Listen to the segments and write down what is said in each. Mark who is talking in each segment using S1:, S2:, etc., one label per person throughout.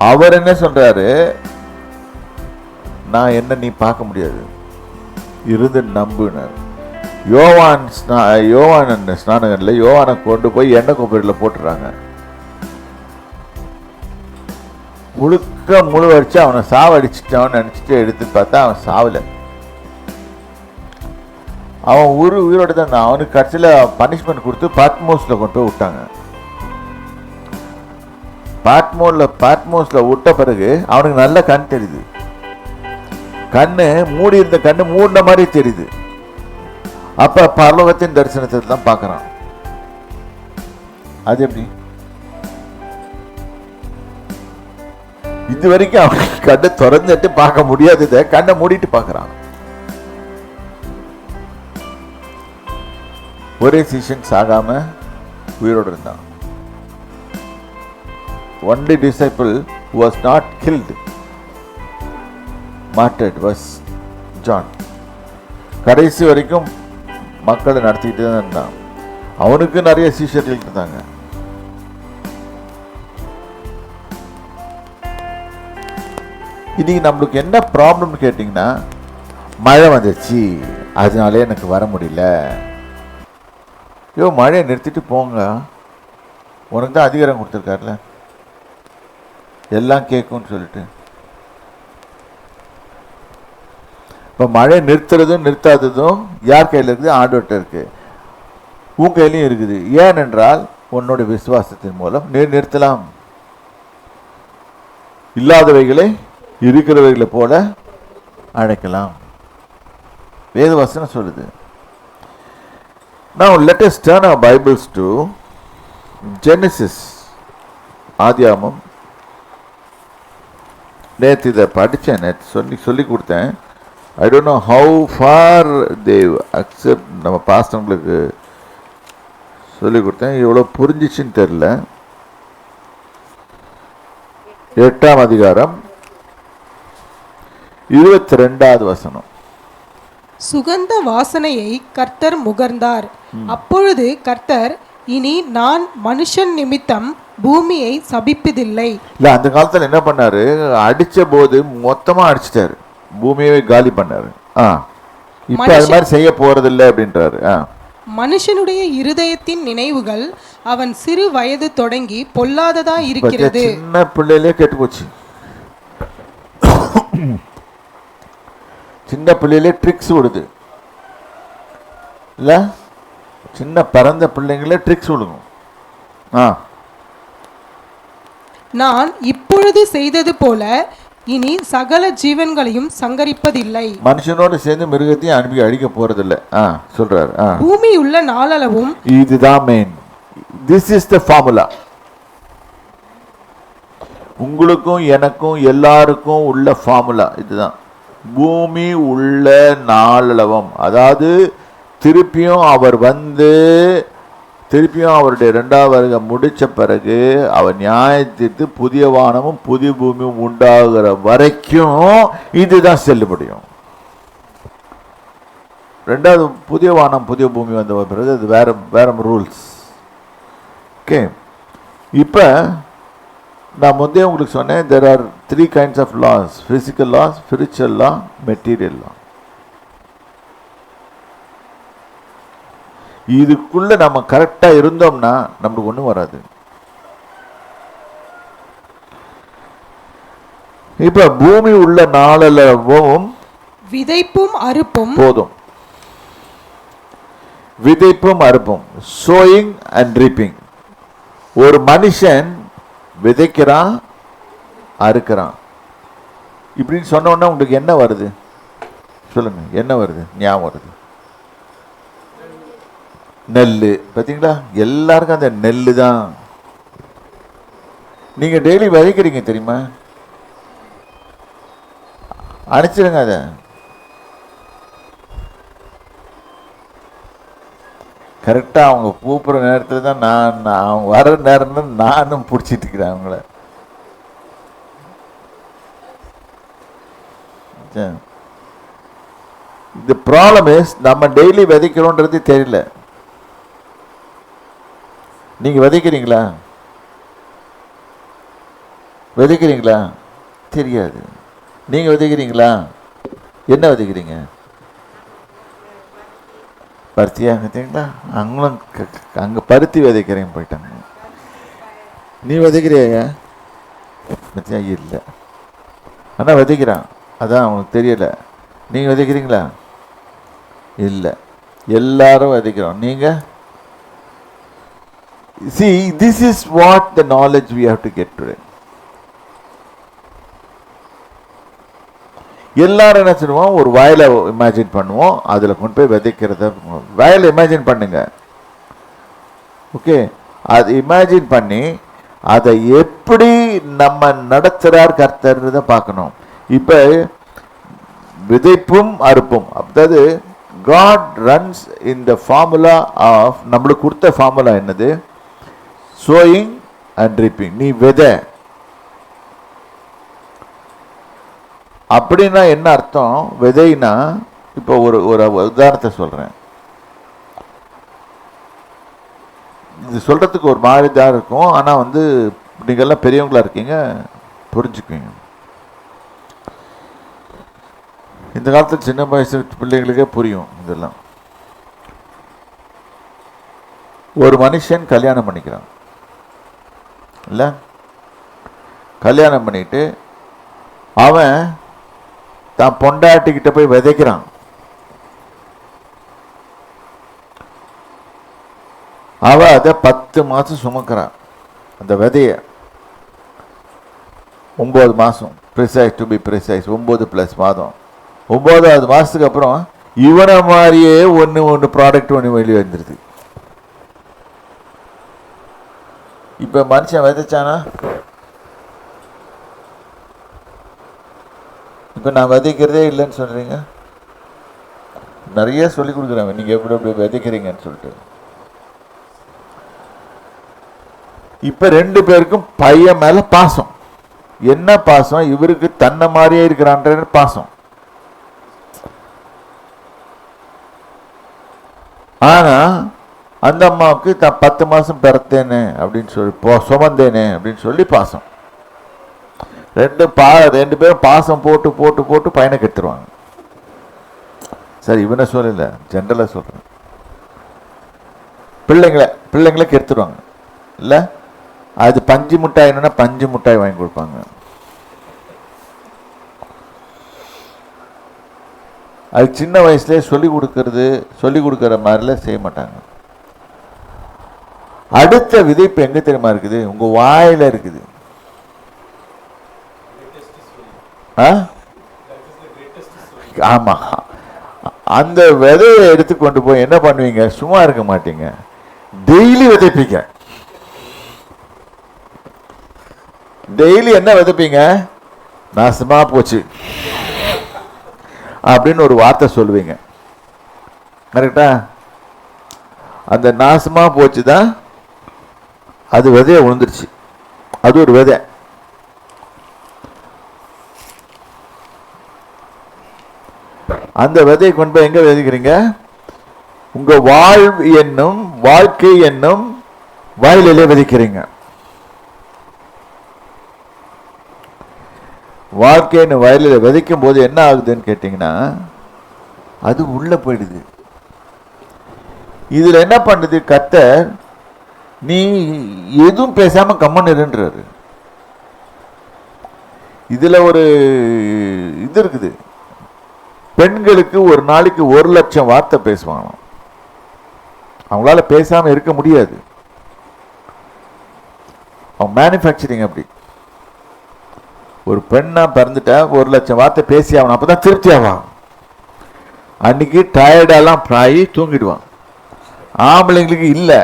S1: அவர் என்ன சொல்றாரு? நான் என்ன நீ பார்க்க முடியாது. இருந்து நம்புனார். யோவான் ஸ்நா- யோவான் அந்த ஸ்நானகன்ல யோவானை கொண்டு போய் எண்ணெய் கொப்பரியில் போட்டுறாங்க. முழுக்க முழு அவனை சாவடிச்சிட்டான்னு நினச்சிட்டு எடுத்து பார்த்தா அவன் சாவலை. அவன் உரு உயிரோட தான் அவனுக்கு கடைசியில் பனிஷ்மெண்ட் கொடுத்து பத்மோஸில் கொண்டு போய் விட்டாங்க. பாட்மோல பாட்மோஸில் விட்ட பிறகு அவனுக்கு நல்ல கண் தெரியுது. கண்ணு மூடி இருந்த கண்ணு மூடின மாதிரி தெரியுது. அப்ப பரலோகத்தின் தரிசனத்தை தான் பார்க்குறான். அது எப்படி? இது வரைக்கும் அவனுக்கு கண்ணை திறந்துட்டு பார்க்க முடியாததை கண்ணை மூடிட்டு பார்க்கறான். ஒரே சீசன் சாகாம உயிரோடு இருந்தான். Only disciple was not killed martyred was John கடைசி வரைக்கும் மக்களை நடத்திக்கிட்டு தான் இருந்தான். அவனுக்கு நிறைய சீஷர்கள் இருந்தாங்க. இன்னைக்கு நம்மளுக்கு என்ன ப்ராப்ளம்னு கேட்டிங்கன்னா மழை வந்துச்சு. அதனாலே எனக்கு வர முடியல. ஐயோ மழையை நிறுத்திட்டு போங்க. உனக்கு தான் அதிகாரம் கொடுத்துருக்காருல. எல்லாம் கேட்கும்னு சொல்லிட்டு. இப்போ மழை நிறுத்துறதும் நிறுத்தாததும் யார் கையில் இருக்குது? ஆண்டவர்கிட்ட இருக்கு. உன் கையிலையும் இருக்குது. ஏனென்றால் உன்னோட விசுவாசத்தின் மூலம் நீர் நிறுத்தலாம். இல்லாதவைகளை இருக்கிறவைகளை போல அழைக்கலாம். வேத சொல்லுது. நான் latest turn bibles to Genesis ஆதியாமம் நேற்று இதை படித்தேன் நேற்று சொல்லி சொல்லி கொடுத்தேன். I don't know how far they accept நம்ம பாஸ்டவங்களுக்கு சொல்லி கொடுத்தேன். எவ்வளோ புரிஞ்சிச்சுன்னு தெரில. எட்டாம் அதிகாரம் இருபத்தி ரெண்டாவது வசனம்.
S2: சுகந்த வாசனையை கர்த்தர் முகர்ந்தார். அப்பொழுது கர்த்தர் இனி நான் மனுஷன் நிமித்தம் பூமியை சபிப்பதில்லை.
S1: இல்ல அந்த காலத்துல என்ன பண்ணாரு? அடிச்ச போது மொத்தமா அடிச்சிட்டாரு. பூமியவே காலி பண்ணாரு. ஆ. இப்ப அது மாதிரி செய்ய போறதில்லை அப்படின்றாரு. ஆ.
S2: மனுஷனுடைய இருதயத்தின் நினைவுகள் அவன் சிறு வயது தொடங்கி பொல்லாததா இருக்கிறது.
S1: சின்ன பிள்ளையிலே கெட்டு போச்சு. சின்ன பிள்ளையிலே ட்ரிக்ஸ் விடுது. இல்ல? சின்ன பிறந்த பிள்ளைங்களே ட்ரிக்ஸ் விடுங்க. ஆ.
S2: நான் இப்பொழுது செய்தது போல இனி சகல ஜீவன்களையும் சங்கரிப்பதில்லை.
S1: மனுஷனோட சேர்ந்து மிருகத்தையும் அனுப்பி அடிக்க போறதில்ல. ஆ சொல்றாரு.
S2: பூமி உள்ள நாளளவும்
S1: இதுதான் main this is the formula உங்களுக்கும் எனக்கும் எல்லாருக்கும் உள்ள ஃபார்முலா இதுதான். பூமி உள்ள நாளளவம். அதாவது திருப்பியும் அவர் வந்து திருப்பியும் அவருடைய ரெண்டாவது வருகை முடித்த பிறகு அவர் நியாயத்திற்கு புதிய வானமும் புதிய பூமியும் உண்டாகிற வரைக்கும் இதுதான் செல்லுபடியும். ரெண்டாவது புதிய வானம் புதிய பூமி வந்த பிறகு அது வேற வேற ரூல்ஸ் ஓகே இப்போ நான் முந்தைய உங்களுக்கு சொன்னேன் there are three kinds of laws physical laws spiritual law material law இதுக்குள்ள நம்ம கரெக்டாக இருந்தோம்னா நம்மளுக்கு ஒன்றும் வராது. இப்போ பூமி உள்ள நாளளவும்
S2: விதைப்பும் அறுப்பும்
S1: போதும். விதைப்பும் அறுப்பும். சோயிங் அண்ட் ரீப்பிங் ஒரு மனுஷன் விதைக்கிறான் அறுக்கிறான். இப்படின்னு சொன்ன உடனே உங்களுக்கு என்ன வருது? சொல்லுங்க என்ன வருது? ஞாபகம் வருது. நெல் பார்த்தீங்களா எல்லாருக்கும் அந்த நெல் தான். நீங்கள் டெய்லி விதைக்கிறீங்க தெரியுமா? அனுப்பிச்சிடுங்க அதை. கரெக்டாக அவங்க கூப்பிட்ற நேரத்தில் தான் நான் நான் அவங்க வர நேரம் தான் நானும் பிடிச்சிட்டு இருக்கிறேன் அவங்கள. இந்த ப்ராப்ளம் இஸ் நம்ம டெய்லி விதைக்கிறோன்றது தெரியல. நீங்கள் விதைக்கிறீங்களா? விதைக்கிறீங்களா? தெரியாது. நீங்கள் விதைக்கிறீங்களா? என்ன விதைக்கிறீங்க? பருத்தியா? விதைங்களா அங்களும் அங்கே பருத்தி விதைக்கிறேன் போயிட்டாங்க. நீ விதைக்கிறியா பத்தியா இல்லை. ஆனால் விதைக்கிறான். அதான் அவனுக்கு தெரியல. நீங்கள் விதைக்கிறீங்களா? இல்லை. எல்லாரும் விதைக்கிறோம். நீங்கள் see this is what the knowledge we have to get today. எல்லாரும் என்ன செய்வோம் ஒரு வயலை இமேஜின் பண்ணுவோம். அதில் கொண்டு போய் விதைக்கிறத வயலை இமேஜின் பண்ணுங்க. ஓகே அது இமேஜின் பண்ணி அதை எப்படி நம்ம நடத்துகிறார் கர்த்தர்ன்றதை பார்க்கணும். இப்போ விதைப்பும் அறுப்பும். அதாவது God runs in the formula of நம்மளுக்கு கொடுத்த ஃபார்முலா என்னது? சோயிங் அண்ட் ரிப்பிங் நீ விதை. அப்படின்னா என்ன அர்த்தம்? விதைனா இப்போ ஒரு ஒரு உதாரணத்தை சொல்கிறேன் இது சொல்கிறதுக்கு ஒரு மாதிரி தான் இருக்கும். ஆனால் வந்து நீங்கள்லாம் பெரியவங்களாக இருக்கீங்க புரிஞ்சுக்குவீங்க. இந்த காலத்தில் சின்ன வயசு பிள்ளைங்களுக்கே புரியும் இதெல்லாம். ஒரு மனுஷன் கல்யாணம் பண்ணிக்கிறான். இல்லை? கல்யாணம் பண்ணிட்டு அவன் தான் பொண்டாட்டிக்கிட்ட போய் விதைக்கிறான். அவ அதை பத்து மாதம் சுமக்கிறான் அந்த விதைய. ஒம்பது மாதம் ப்ரிசைஸ் டு பி ப்ரிசைஸ் ஒம்பது ப்ளஸ் மாதம். ஒம்பதாவது மாதத்துக்கு அப்புறம் இவனை மாதிரியே ஒன்று ஒன்று ப்ராடக்ட் ஒன்று வெளியே வந்துடுது இப்போ மனுஷன் விதைச்சானா? இப்போ நான் விதைக்கிறதே இல்லைன்னு சொல்கிறீங்க நிறைய சொல்லி கொடுக்குறாங்க. நீங்கள் எப்படி எப்படி விதைக்கிறீங்கன்னு சொல்லிட்டு. இப்போ ரெண்டு பேருக்கும் பையன் மேலே பாசம். என்ன பாசம்? இவருக்கு தன்னை மாதிரியே இருக்கிறான்ற பாசம். அந்த அம்மாவுக்கு தான் பத்து மாதம் பிறத்தேனே அப்படின்னு சொல்லி போ சுமந்தேனே அப்படின்னு சொல்லி பாசம். ரெண்டு பா ரெண்டு பேரும் பாசம் போட்டு போட்டு போட்டு பையனை கெடுத்துருவாங்க சரி இவனை சொல்லல ஜென்ரலாக சொல்கிறேன் பிள்ளைங்கள பிள்ளைங்கள கெடுத்துருவாங்க இல்லை? அது பஞ்சு மிட்டாய் என்னன்னா பஞ்சு மிட்டாய் வாங்கி கொடுப்பாங்க. அது சின்ன வயசுலேயே சொல்லி கொடுக்கறது சொல்லி கொடுக்குற மாதிரிலாம் செய்ய மாட்டாங்க. அடுத்த விதைப்பு எங்க தெரியுமா இருக்குது? உங்க வாயில இருக்குது. ஆ? ஆமா. அந்த விதையை எடுத்து கொண்டு போய் என்ன பண்ணுவீங்க? சும்மா இருக்க மாட்டீங்க. டெய்லி விதைப்பீங்க. டெய்லி என்ன விதைப்பீங்க? நாசமா போச்சு. அப்படின்னு ஒரு வார்த்தை சொல்லுவீங்க. கரெக்டா அந்த நாசமா போச்சு தான் அது விதைய விழுந்துருச்சு அது ஒரு விதை. அந்த விதையை கொண்டு போய் எங்க விதைக்கிறீங்க? உங்க வாழ்வு என்னும் வாழ்க்கை என்னும் வாயிலே விதைக்கிறீங்க. வாழ்க்கைன்னு வயலில் விதைக்கும் போது என்ன ஆகுதுன்னு கேட்டிங்கன்னா அது உள்ளே போயிடுது. இதில் என்ன பண்ணுது? கத்தர் நீ எதுவும் பேசாம கம்மன் இருன்றாரு. இதுல ஒரு இது இருக்குது. பெண்களுக்கு ஒரு நாளைக்கு ஒரு லட்சம் வார்த்தை பேசுவாங்க அவங்களால பேசாம இருக்க முடியாது. அவங்க மேனுஃபேக்சரிங் அப்படி. ஒரு பெண்ணாக பிறந்துட்டா ஒரு லட்சம் வார்த்தை பேசி ஆகணும். அப்பதான் திருப்தி ஆவான். அன்னைக்கு டயர்டெல்லாம் ஆகி தூங்கிடுவான். ஆம்பளைங்களுக்கு இல்லை.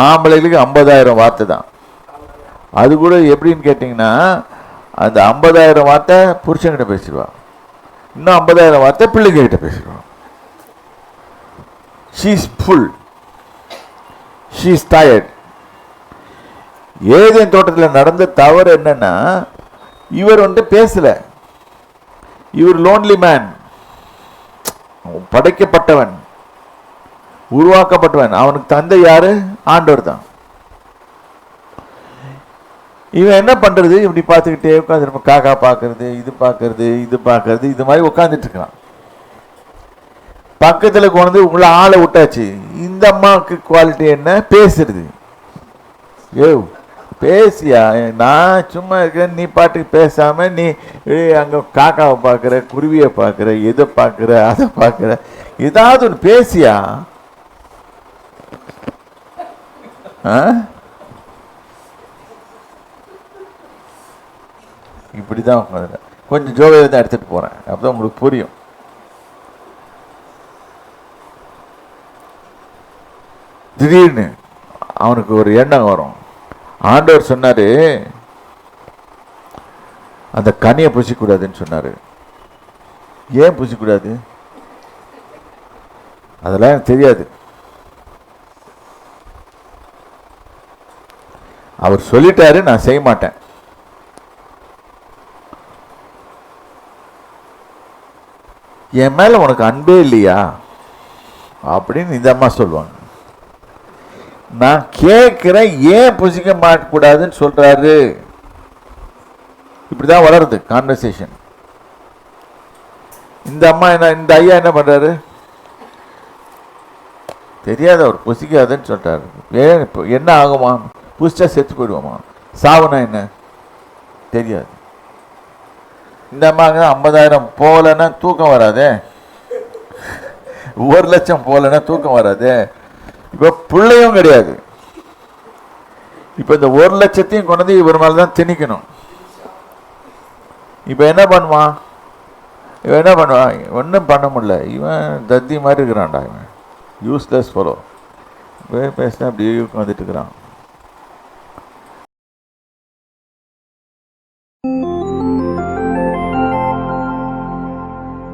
S1: ஆம்பளைகளுக்கு ஐம்பதாயிரம் வார்த்தை தான். அது கூட எப்படின்னு கேட்டிங்கன்னா அந்த ஐம்பதாயிரம் வார்த்தை புருஷன்கிட்ட பேசிடுவான். இன்னும் ஐம்பதாயிரம் வார்த்தை பிள்ளைங்ககிட்ட பேசிடுவான். She's full she's tired Eden தோட்டத்தில் நடந்த தவறு என்னென்னா இவர் வந்துட்டு பேசலை. இவர் லோன்லி மேன் படைக்கப்பட்டவன். உருவாக்கப்பட்டவன். அவனுக்கு தந்தை யாரு? ஆண்டவர் தான் இவன் என்ன பண்றது? இப்படி பார்த்துக்கிட்டே உட்காந்துருப்பான் காக்கா பார்க்கறது இது பார்க்கறது இது பார்க்கறது இது மாதிரி உட்காந்துட்டு இருக்கான். பக்கத்தில் கொண்டு உங்களை ஆளை விட்டாச்சு. இந்த அம்மாவுக்கு குவாலிட்டி என்ன? பேசுறது. ஏ பேசியா? நான் சும்மா இருக்கேன். நீ பாட்டுக்கு பேசாம நீ ஏய், காக்காவை பார்க்குற குருவியை பார்க்குற எதை பார்க்குற அதை பார்க்குற. ஏதாவது ஒன்று பேசியா ஆ இப்படி தான் கொஞ்சம் ஜோவியை தான் எடுத்துகிட்டு போகிறேன் அப்போ தான் உங்களுக்கு புரியும். திடீர்னு அவனுக்கு ஒரு எண்ணம் வரும். ஆண்டவர் சொன்னார் அந்த கனியை பூசிக்கூடாதுன்னு சொன்னார். ஏன் பூசிக்கூடாது? அதெல்லாம் எனக்கு தெரியாது. அவர் சொல்லிட்டாரு நான் செய்ய மாட்டேன். என் மேல உனக்கு அன்பே இல்லையா? அப்படின்னு இந்த அம்மா சொல்லுவாங்க. நான் கேட்கிறேன் ஏன் புசிக்க மாட்டக்கூடாதுன்னு சொல்றாரு. இப்படிதான் வளருது கான்வர்சேஷன் இந்த அம்மா என்ன இந்த ஐயா என்ன பண்றாரு? தெரியாத அவர் புசிக்காதுன்னு சொல்றாரு. ஏன் இப்போ என்ன ஆகுமா? குதிச்சா செத்து போயிடுவோமா? சாவுனா என்ன? தெரியாது. இந்த அம்மாவுக்கு ஐம்பதாயிரம் போகலைன்னா தூக்கம் வராதே. ஒரு லட்சம் போகலன்னா தூக்கம் வராதே. இப்போ பிள்ளையும் கிடையாது. இப்போ இந்த ஒரு லட்சத்தையும் கொண்டு வந்து இவர் மேலே தான் திணிக்கணும். இப்போ என்ன பண்ணுவான்? இவன் என்ன பண்ணுவான்? ஒன்றும் பண்ண முடியல. இவன் தத்தி மாதிரி இருக்கிறான்டா இவன். யூஸ்லெஸ் ஃபாலோ பேசினா அப்படியே வந்துட்டு இருக்கிறான்.